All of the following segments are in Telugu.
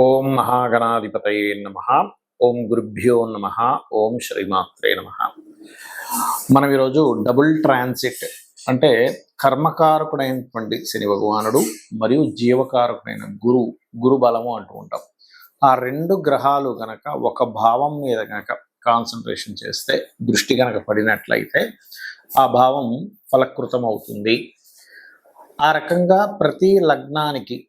ఓం మహాగణాధిపతయే నమ. ఓం గురుభ్యో నమ. ఓం శ్రీమాత్రే నమ. మనం ఈరోజు డబుల్ ట్రాన్సిట్ అంటే కర్మకారకుడైనటువంటి శని భగవానుడు మరియు జీవకారకుడైన గురు గురు బలము అంటూ ఉంటాం. ఆ రెండు గ్రహాలు గనక ఒక భావం మీద గనక కాన్సన్ట్రేషన్ చేస్తే దృష్టి గనక పడినట్లయితే ఆ భావం ఫలకృతం అవుతుంది ఆ రకంగా ప్రతి లగ్నానికి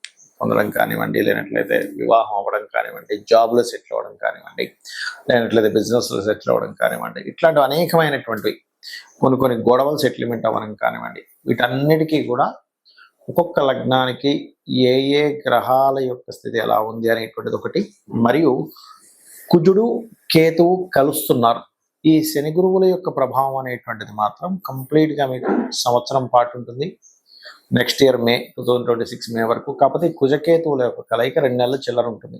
పొందడం కానివ్వండి లేనట్లయితే వివాహం అవ్వడం కానివ్వండి జాబ్లో సెటిల్ అవ్వడం కానివ్వండి లేనట్లయితే బిజినెస్లో సెటిల్ అవ్వడం కానివ్వండి ఇట్లాంటి అనేకమైనటువంటివి కొన్ని కొన్ని గొడవలు సెటిల్మెంట్ అవ్వడం కానివ్వండి వీటన్నిటికీ కూడా ఒక్కొక్క లగ్నానికి ఏ ఏ గ్రహాల యొక్క స్థితి ఎలా ఉంది అనేటువంటిది ఒకటి. మరియు కుజుడు కేతువు కలుస్తున్నారు. ఈ శని గురువుల యొక్క ప్రభావం అనేటువంటిది మాత్రం కంప్లీట్గా మీకు సంవత్సరం పాటు ఉంటుంది. Next year May two thousand twenty six May వరకు. కాకపోతే కుజకేతువుల యొక్క కలయిక రెండు నెలల చిల్లర ఉంటుంది.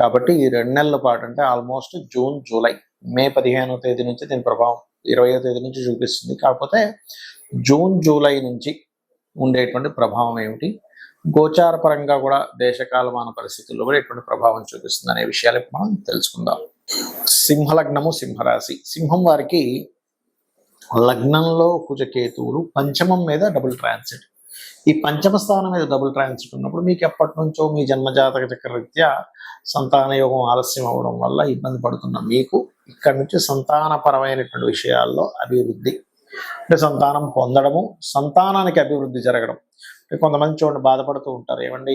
కాబట్టి ఈ రెండు నెలల పాటు అంటే ఆల్మోస్ట్ జూన్ జూలై మే పదిహేనో తేదీ నుంచి దీని ప్రభావం ఇరవయో తేదీ నుంచి చూపిస్తుంది. కాకపోతే జూన్ జూలై నుంచి ఉండేటువంటి ప్రభావం ఏమిటి? గోచార పరంగా కూడా దేశకాలమాన పరిస్థితుల్లో కూడా ఎటువంటి ప్రభావం చూపిస్తుంది అనే విషయాలు మనం తెలుసుకుందాం. సింహలగ్నము సింహరాశి. సింహం వారికి లగ్నంలో కుజకేతువులు పంచమం మీద డబుల్ ట్రాన్సిట్ ఈ పంచమ స్థానం మీద డబుల్ ట్రాన్సిట్ ఉన్నప్పుడు మీకు ఎప్పటి నుంచో మీ జన్మజాతక చక్రరీత్యా సంతాన యోగం ఆలస్యం అవ్వడం వల్ల ఇబ్బంది పడుతున్న మీకు ఇక్కడి నుంచి సంతానపరమైనటువంటి విషయాల్లో అభివృద్ధి అంటే సంతానం పొందడము సంతానానికి అభివృద్ధి జరగడం. అంటే కొంతమంది చూడండి బాధపడుతూ ఉంటారు. ఏమండి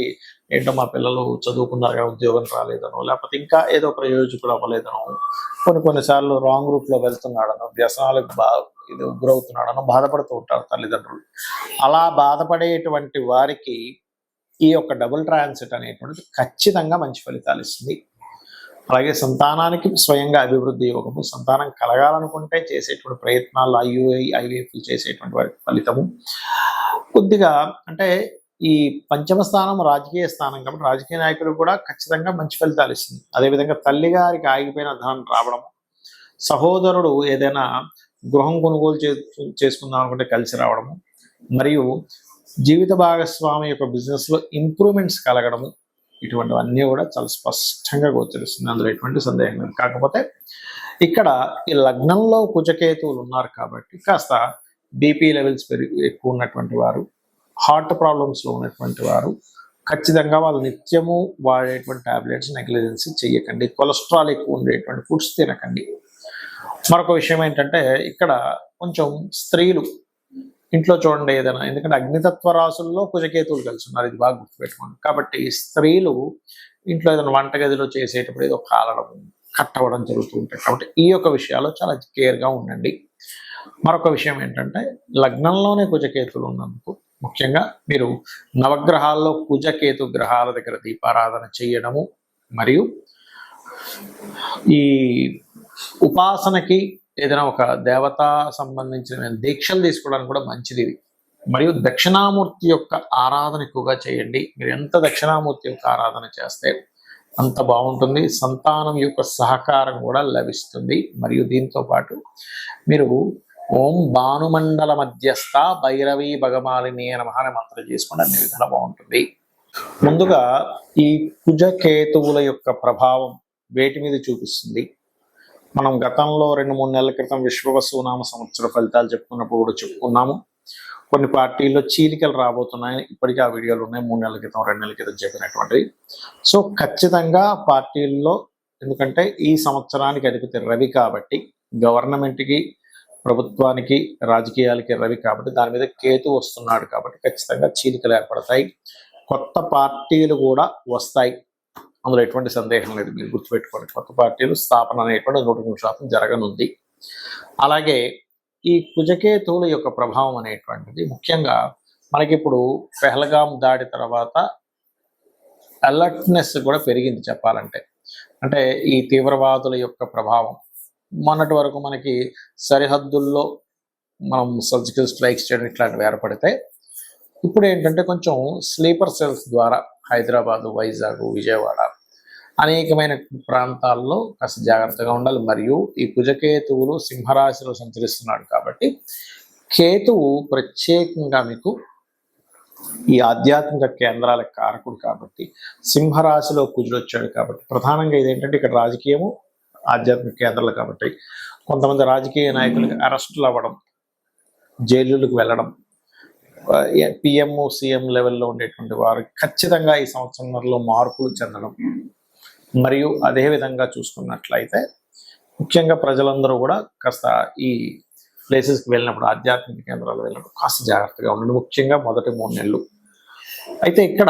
ఏంటో మా పిల్లలు చదువుకున్నారు కదా ఉద్యోగం రాలేదనో లేకపోతే ఇంకా ఏదో ప్రయోజకుడు అవ్వలేదనో కొన్ని కొన్నిసార్లు రాంగ్ రూట్లో వెళ్తున్నాడనో వ్యసనాలకు బా ఇది గురవుతున్నాడనో బాధపడుతూ ఉంటారు తల్లిదండ్రులు. అలా బాధపడేటువంటి వారికి ఈ యొక్క డబుల్ ట్రాన్సిట్ అనేటువంటిది ఖచ్చితంగా మంచి ఫలితాలు ఇస్తుంది. అలాగే సంతానానికి స్వయంగా అభివృద్ధి యోగము సంతానం కలగాలనుకుంటే చేసేటువంటి ప్రయత్నాలు ఐయుఐ ఐవీఎఫ్ చేసేటువంటి వారి ఫలితము. కొద్దిగా అంటే ఈ పంచమ స్థానం రాజకీయ స్థానం కాబట్టి రాజకీయ నాయకులు కూడా ఖచ్చితంగా మంచి ఫలితాలు ఇస్తుంది. అదేవిధంగా తల్లి గారికి ఆగిపోయిన ధనం రావడం సహోదరుడు ఏదైనా గృహం కొనుగోలు చే చేసుకుందాం అనుకుంటే కలిసి రావడము మరియు జీవిత భాగస్వామి యొక్క బిజినెస్లో ఇంప్రూవ్మెంట్స్ కలగడము ఇటువంటివన్నీ కూడా చాలా స్పష్టంగా గోచరిస్తుంది. అందులో ఎటువంటి సందేహం లేదు. కాకపోతే ఇక్కడ ఈ లగ్నంలో కుజకేతువులు ఉన్నారు కాబట్టి కాస్త బీపీ లెవెల్స్ పెరిగి ఎక్కువ ఉన్నటువంటి వారు హార్ట్ ప్రాబ్లమ్స్లో ఉన్నటువంటి వారు ఖచ్చితంగా వాళ్ళు నిత్యము వాడేటువంటి ట్యాబ్లెట్స్ నెగ్లిజెన్సీ చేయకండి కొలెస్ట్రాల్ ఎక్కువ ఉండేటువంటి ఫుడ్స్ తినకండి. మరొక విషయం ఏంటంటే ఇక్కడ కొంచెం స్త్రీలు ఇంట్లో చూడండి ఏదైనా ఎందుకంటే అగ్నితత్వ రాసుల్లో కుజకేతువులు కలిసి ఉన్నారు ఇది బాగా గుర్తుపెట్టుకోండి. కాబట్టి స్త్రీలు ఇంట్లో ఏదైనా వంటగదిలో చేసేటప్పుడు ఏదో కాలడం కట్టవడం జరుగుతూ ఉంటాయి. కాబట్టి ఈ యొక్క విషయాలు చాలా కేర్గా ఉండండి. మరొక విషయం ఏంటంటే లగ్నంలోనే కుజకేతులు ఉన్నందుకు ముఖ్యంగా మీరు నవగ్రహాల్లో కుజకేతు గ్రహాల దగ్గర దీపారాధన చేయడము మరియు ఈ ఉపాసనకి ఏదైనా ఒక దేవత సంబంధించిన దీక్షలు తీసుకోవడానికి కూడా మంచిది ఇది. మరియు దక్షిణామూర్తి యొక్క ఆరాధన ఎక్కువగా చేయండి. మీరు ఎంత దక్షిణామూర్తి యొక్క ఆరాధన చేస్తే అంత బాగుంటుంది. సంతానం యొక్క సహకారం కూడా లభిస్తుంది. మరియు దీంతో పాటు మీరు ఓం భానుమండల మధ్యస్థ భైరవి భగమాలిని నమ మహాని మంత్రం చేసుకోండి. అన్ని విధాలు బాగుంటుంది. ముందుగా ఈ కుజకేతువుల యొక్క ప్రభావం వేటి మీద చూపిస్తుంది? మనం గతంలో రెండు మూడు నెలల క్రితం విశ్వవసునామ సంవత్సర ఫలితాలు చెప్పుకున్నప్పుడు కూడా చెప్పుకున్నాము. కొన్ని పార్టీల్లో చీలికలు రాబోతున్నాయి. ఇప్పటికీ ఆ వీడియోలు ఉన్నాయి. మూడు నెలల క్రితం రెండు నెలల క్రితం చెప్పినటువంటివి. సో ఖచ్చితంగా పార్టీల్లో ఎందుకంటే ఈ సంవత్సరానికి అధిపతి రవి కాబట్టి గవర్నమెంట్కి ప్రభుత్వానికి రాజకీయాలకి రవి కాబట్టి దాని మీద కేతు వస్తున్నాడు కాబట్టి ఖచ్చితంగా చీలికలు ఏర్పడతాయి. కొత్త పార్టీలు కూడా వస్తాయి. అందులో ఎటువంటి సందేహం లేదు. మీరు గుర్తుపెట్టుకోండి. కొత్త పార్టీలు స్థాపన అనేటువంటి నూట మూడు శాతం జరగనుంది. అలాగే ఈ కుజకేతువుల యొక్క ప్రభావం అనేటువంటిది ముఖ్యంగా మనకి ఇప్పుడు పెహల్గాం దాడి తర్వాత అలర్ట్నెస్ కూడా పెరిగింది చెప్పాలంటే. అంటే ఈ తీవ్రవాదుల యొక్క ప్రభావం. మొన్నటి వరకు మనకి సరిహద్దుల్లో మనం సర్జికల్ స్ట్రైక్స్ చేయడం ఇట్లాంటివి ఏర్పడితే ఇప్పుడు ఏంటంటే కొంచెం స్లీపర్ సెల్స్ ద్వారా హైదరాబాదు వైజాగ్ విజయవాడ అనేకమైన ప్రాంతాల్లో కాస్త జాగ్రత్తగా ఉండాలి. మరియు ఈ కుజకేతువులు సింహరాశిలో సంచరిస్తున్నాడు కాబట్టి కేతువు ప్రత్యేకంగా మీకు ఈ ఆధ్యాత్మిక కేంద్రాల కారకుడు కాబట్టి సింహరాశిలో కుజుడు వచ్చాడు కాబట్టి ప్రధానంగా ఇదేంటంటే ఇక్కడ రాజకీయము ఆధ్యాత్మిక కేంద్రాలు కాబట్టి కొంతమంది రాజకీయ నాయకులకి అరెస్టులు అవ్వడం జైలులకు వెళ్ళడం పిఎం సీఎం లెవెల్లో ఉండేటువంటి వారు ఖచ్చితంగా ఈ సంవత్సరంలో మార్పులు చెందడం. మరియు అదే విధంగా చూసుకున్నట్లయితే ముఖ్యంగా ప్రజలందరూ కూడా కాస్త ఈ ప్లేసెస్కి వెళ్ళినప్పుడు ఆధ్యాత్మిక కేంద్రాలు వెళ్ళినప్పుడు కాస్త జాగ్రత్తగా ఉండండి. ముఖ్యంగా మొదటి మూడు నెలలు. అయితే ఇక్కడ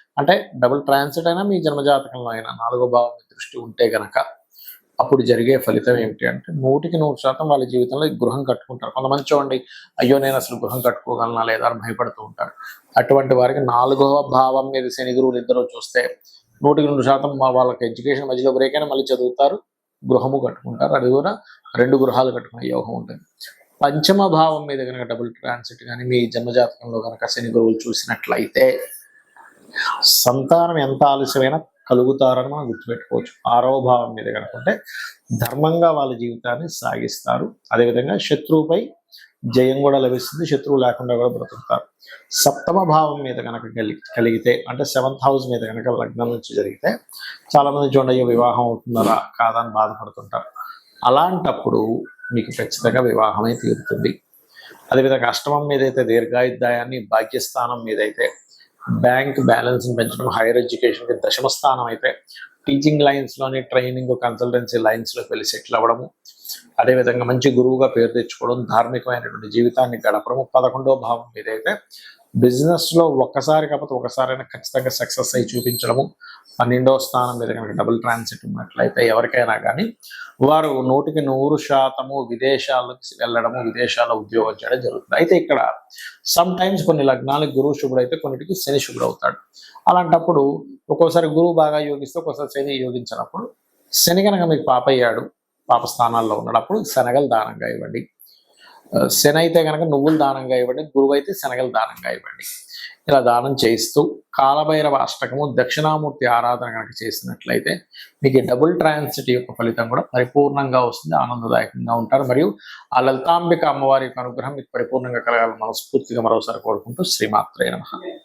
అంటే డబుల్ ట్రాన్సిట్ అయినా మీ జన్మజాతకంలో అయినా నాలుగో భావం దృష్టి ఉంటే గనక అప్పుడు జరిగే ఫలితం ఏమిటి అంటే నూటికి నూరు శాతం వాళ్ళ జీవితంలో గృహం కట్టుకుంటారు. కొంతమంది చూడండి అయ్యో నేను అసలు గృహం కట్టుకోగలనా లేదా అని భయపడుతూ ఉంటారు. అటువంటి వారికి నాలుగవ భావం మీద శని గురువులు ఇద్దరు చూస్తే నూటికి నూరు శాతం మా వాళ్ళకి ఎడ్యుకేషన్ మధ్యలో బ్రేక్ అయినా మళ్ళీ చదువుతారు గృహము కట్టుకుంటారు. అది కూడా రెండు గృహాలు కట్టుకునే యోగం ఉంటుంది. పంచమ భావం మీద కనుక డబుల్ ట్రాన్సిట్ కానీ మీ జన్మజాతకంలో కనుక శని గురువులు చూసినట్లయితే సంతానం ఎంత ఆలస్యమైనా కలుగుతారని మనం గుర్తుపెట్టుకోవచ్చు. ఆరవ భావం మీద కనుకుంటే ధర్మంగా వాళ్ళ జీవితాన్ని సాగిస్తారు. అదేవిధంగా శత్రువుపై జయం కూడా లభిస్తుంది. శత్రువు లేకుండా కూడా బ్రతుకుతారు. సప్తమ భావం మీద కనుక కలిగితే అంటే సెవెంత్ హౌస్ మీద కనుక లగ్నం నుంచి జరిగితే చాలా మంది చూడండి అయ్యో వివాహం అవుతుందా కాదా? అని బాధపడుతుంటారు. అలాంటప్పుడు మీకు ఖచ్చితంగా వివాహమే తీరుతుంది. అదేవిధంగా అష్టమం మీద అయితే దీర్ఘాయుద్ధాయాన్ని భాగ్యస్థానం మీద అయితే బ్యాంక్ బ్యాలెన్స్ పెంచడం హైయర్ ఎడ్యుకేషన్కి దశమ స్థానం అయితే టీచింగ్ లైన్స్లోని ట్రైనింగ్ కన్సల్టెన్సీ లైన్స్లోకి వెళ్ళి సెటిల్ అవ్వడము. అదేవిధంగా మంచి గురువుగా పేరు తెచ్చుకోవడం ధార్మికమైనటువంటి జీవితాన్ని గడపడము. పదకొండో భావం మీద అయితే బిజినెస్లో ఒక్కసారి కాకపోతే ఒకసారైనా ఖచ్చితంగా సక్సెస్ అయి చూపించడము. పన్నెండవ స్థానం మీద కనుక డబుల్ ట్రాన్సిట్ ఉన్నట్లయితే ఎవరికైనా కానీ వారు నూటికి నూరు శాతము విదేశాలకు వెళ్ళడము విదేశాల్లో ఉద్యోగం చేయడం జరుగుతుంది. అయితే ఇక్కడ సమ్ టైమ్స్ కొన్ని లగ్నాలకు గురువు శుభుడు అయితే కొన్నిటికి శని శుభుడు అవుతాడు. అలాంటప్పుడు ఒక్కోసారి గురువు బాగా యోగిస్తే ఒక్కోసారి శని యోగించినప్పుడు శని కనుక మీకు పాప అయ్యాడు పాప స్థానాల్లో ఉన్నప్పుడు శనగలు దానంగా ఇవ్వండి. శని అయితే కనుక నువ్వులు దానంగా ఇవ్వండి గురువు అయితే శనగలు దానంగా ఇవ్వండి. ఇలా దానం చేస్తూ కాలభైరవ అష్టకము దక్షిణామూర్తి ఆరాధన కనుక చేసినట్లయితే మీకు డబుల్ ట్రాన్సిట్ యొక్క ఫలితం కూడా పరిపూర్ణంగా వస్తుంది ఆనందదాయకంగా ఉంటారు. మరియు ఆ లలితాంబిక అమ్మవారి యొక్క అనుగ్రహం మీకు పరిపూర్ణంగా కలగాలని మనస్ఫూర్తిగా మరోసారి కోరుకుంటూ శ్రీమాత్రే నమః.